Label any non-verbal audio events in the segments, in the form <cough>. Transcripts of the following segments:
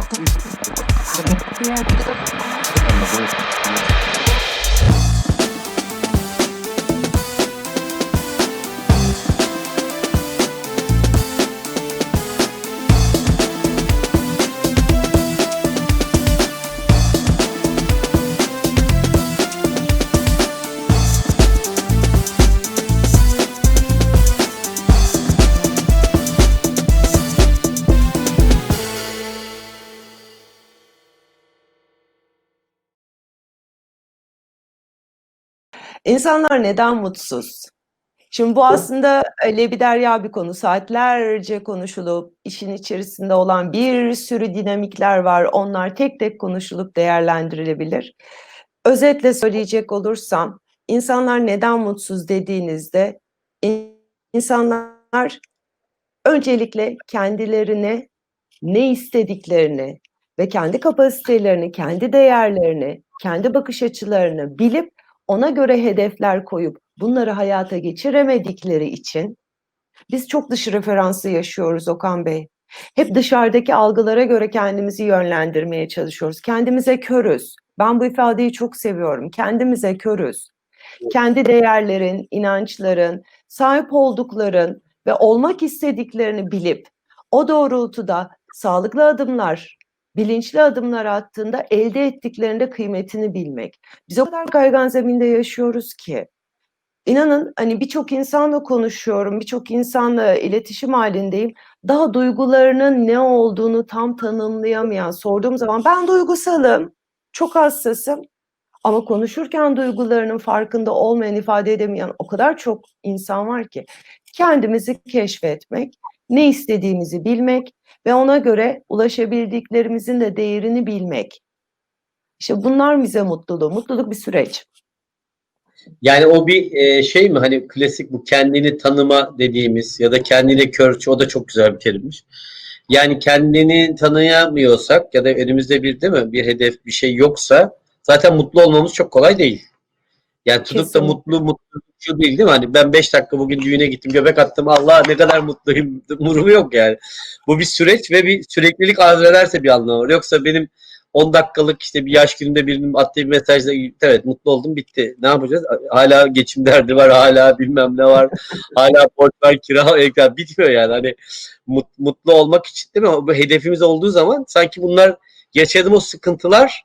Thank you. İnsanlar neden mutsuz? Şimdi bu aslında e, lebiderya bir konu. Saatlerce konuşulup işin içerisinde olan bir sürü dinamikler var. Onlar tek tek konuşulup değerlendirilebilir. Özetle söyleyecek olursam, insanlar neden mutsuz dediğinizde in- insanlar öncelikle kendilerini ne istediklerini ve kendi kapasitelerini, kendi değerlerini, kendi bakış açılarını bilip ona göre hedefler koyup bunları hayata geçiremedikleri için biz çok dışı referansı yaşıyoruz Okan Bey. Hep dışarıdaki algılara göre kendimizi yönlendirmeye çalışıyoruz. Kendimize körüz. Ben bu ifadeyi çok seviyorum. Kendimize körüz. Kendi değerlerin, inançların, sahip oldukların ve olmak istediklerini bilip o doğrultuda sağlıklı adımlar, bilinçli adımlar attığında elde ettiklerinde kıymetini bilmek. Biz o kadar kaygan zeminde yaşıyoruz ki. İnanın hani birçok insanla konuşuyorum, birçok insanla iletişim halindeyim. Daha duygularının ne olduğunu tam tanımlayamayan, sorduğum zaman ben duygusalım, çok hassasım. Ama konuşurken duygularının farkında olmayan, ifade edemeyen o kadar çok insan var ki. Kendimizi keşfetmek, ne istediğimizi bilmek ve ona göre ulaşabildiklerimizin de değerini bilmek. İşte bunlar bize mutluluğu. Mutluluk bir süreç. Yani o bir e, şey mi hani klasik bu kendini tanıma dediğimiz ya da kendine körçü o da çok güzel bir terimmiş. Yani kendini tanıyamıyorsak ya da önümüzde bir değil mi bir hedef bir şey yoksa zaten mutlu olmamız çok kolay değil. Yani tutup da Kesinlikle. mutlu mutlu şu değil değil mi? Hani ben 5 dakika bugün düğüne gittim göbek attım Allah ne kadar mutluyum <laughs> durumu yok yani. Bu bir süreç ve bir süreklilik arz ederse bir anlamı var. Yoksa benim 10 dakikalık işte bir yaş gününde birinin attığı bir mesajla evet mutlu oldum bitti. Ne yapacağız? Hala geçim derdi var, hala bilmem ne var. <laughs> hala borç var, kira ekran bitmiyor yani. Hani mut- mutlu olmak için değil mi? Bu hedefimiz olduğu zaman sanki bunlar yaşadığımız o sıkıntılar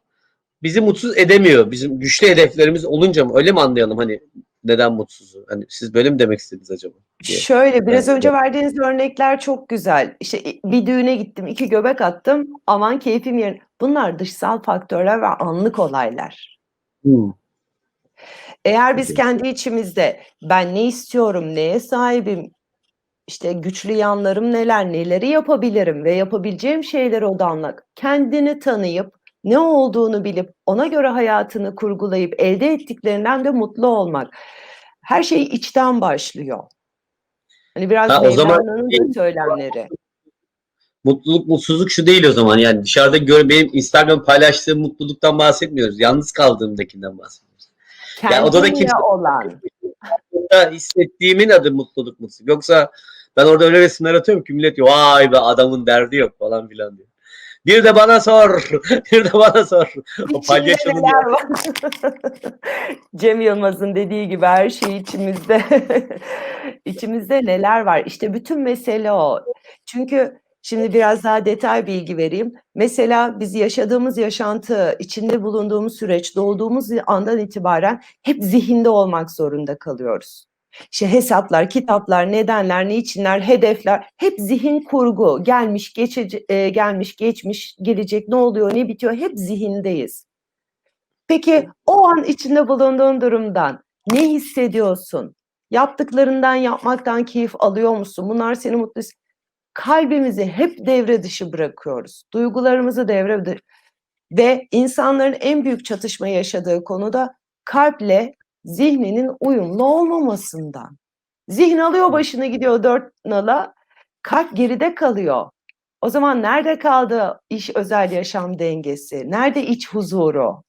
bizi mutsuz edemiyor. Bizim güçlü hedeflerimiz olunca mı? Öyle mi anlayalım hani neden mutsuzuz? Hani siz böyle mi demek istediniz acaba? diye. Şöyle biraz Evet, önce evet. verdiğiniz örnekler çok güzel. İşte bir düğüne gittim, iki göbek attım. Aman keyfim yerine. Bunlar dışsal faktörler ve anlık olaylar. Hmm. Eğer biz kendi içimizde ben ne istiyorum, neye sahibim, işte güçlü yanlarım neler, neleri yapabilirim ve yapabileceğim şeylere odanlak, kendini tanıyıp ne olduğunu bilip ona göre hayatını kurgulayıp elde ettiklerinden de mutlu olmak. Her şey içten başlıyor. Hani biraz Ha, o zaman- da söylemleri. Mutluluk, mutsuzluk şu değil o zaman. Yani dışarıda gör benim Instagram paylaştığım mutluluktan bahsetmiyoruz. Yalnız kaldığımdakinden bahsediyoruz. Yani odada Kendinle kimse- olan. Hissettiğimin adı mutluluk mutsuzluk. Yoksa ben orada öyle resimler atıyorum ki millet diyor vay be adamın derdi yok falan filan diyor. <laughs> Bir de bana sor. Bir de bana sor. O palyaçonun? <laughs> Cem Yılmaz'ın dediği gibi her şey içimizde. <laughs> içimizde neler var? İşte bütün mesele o. Çünkü şimdi biraz daha detay bilgi vereyim. Mesela biz yaşadığımız yaşantı, içinde bulunduğumuz süreç, doğduğumuz andan itibaren hep zihinde olmak zorunda kalıyoruz. İşte hesaplar, kitaplar, nedenler, niçinler, hedefler hep zihin kurgu. Gelmiş, geçici, e, gelmiş, geçmiş, gelecek, ne oluyor, ne bitiyor hep zihindeyiz. Peki o an içinde bulunduğun durumdan ne hissediyorsun? Yaptıklarından yapmaktan keyif alıyor musun? Bunlar seni mutlu Kalbimizi hep devre dışı bırakıyoruz. Duygularımızı devre dışı. Ve insanların en büyük çatışma yaşadığı konu da kalple zihninin uyumlu olmamasından. Zihin alıyor başını gidiyor dört nala, kalp geride kalıyor. O zaman nerede kaldı iş özel yaşam dengesi? Nerede iç huzuru?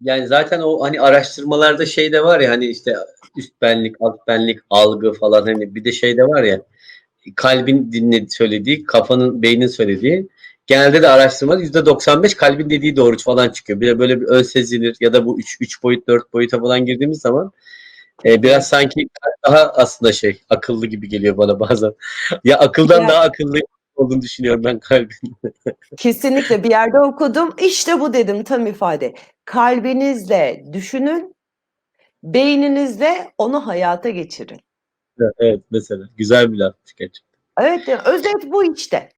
Yani zaten o hani araştırmalarda şey de var ya hani işte üst benlik, alt benlik, algı falan hani bir de şey de var ya kalbin dinledi söylediği, kafanın, beynin söylediği. Genelde de araştırmada %95 kalbin dediği doğru falan çıkıyor. Bir de böyle bir ön sezinir ya da bu 3 3 boyut 4 boyuta falan girdiğimiz zaman e, biraz sanki daha aslında şey akıllı gibi geliyor bana bazen. <laughs> Ya akıldan Ya- daha akıllı olduğunu düşünüyorum ben kalbin. <laughs> Kesinlikle bir yerde okudum. İşte bu dedim tam ifade. Kalbinizle düşünün, beyninizle onu hayata geçirin. evet mesela güzel bir lafmış gerçekten. Evet, yani özet bu işte.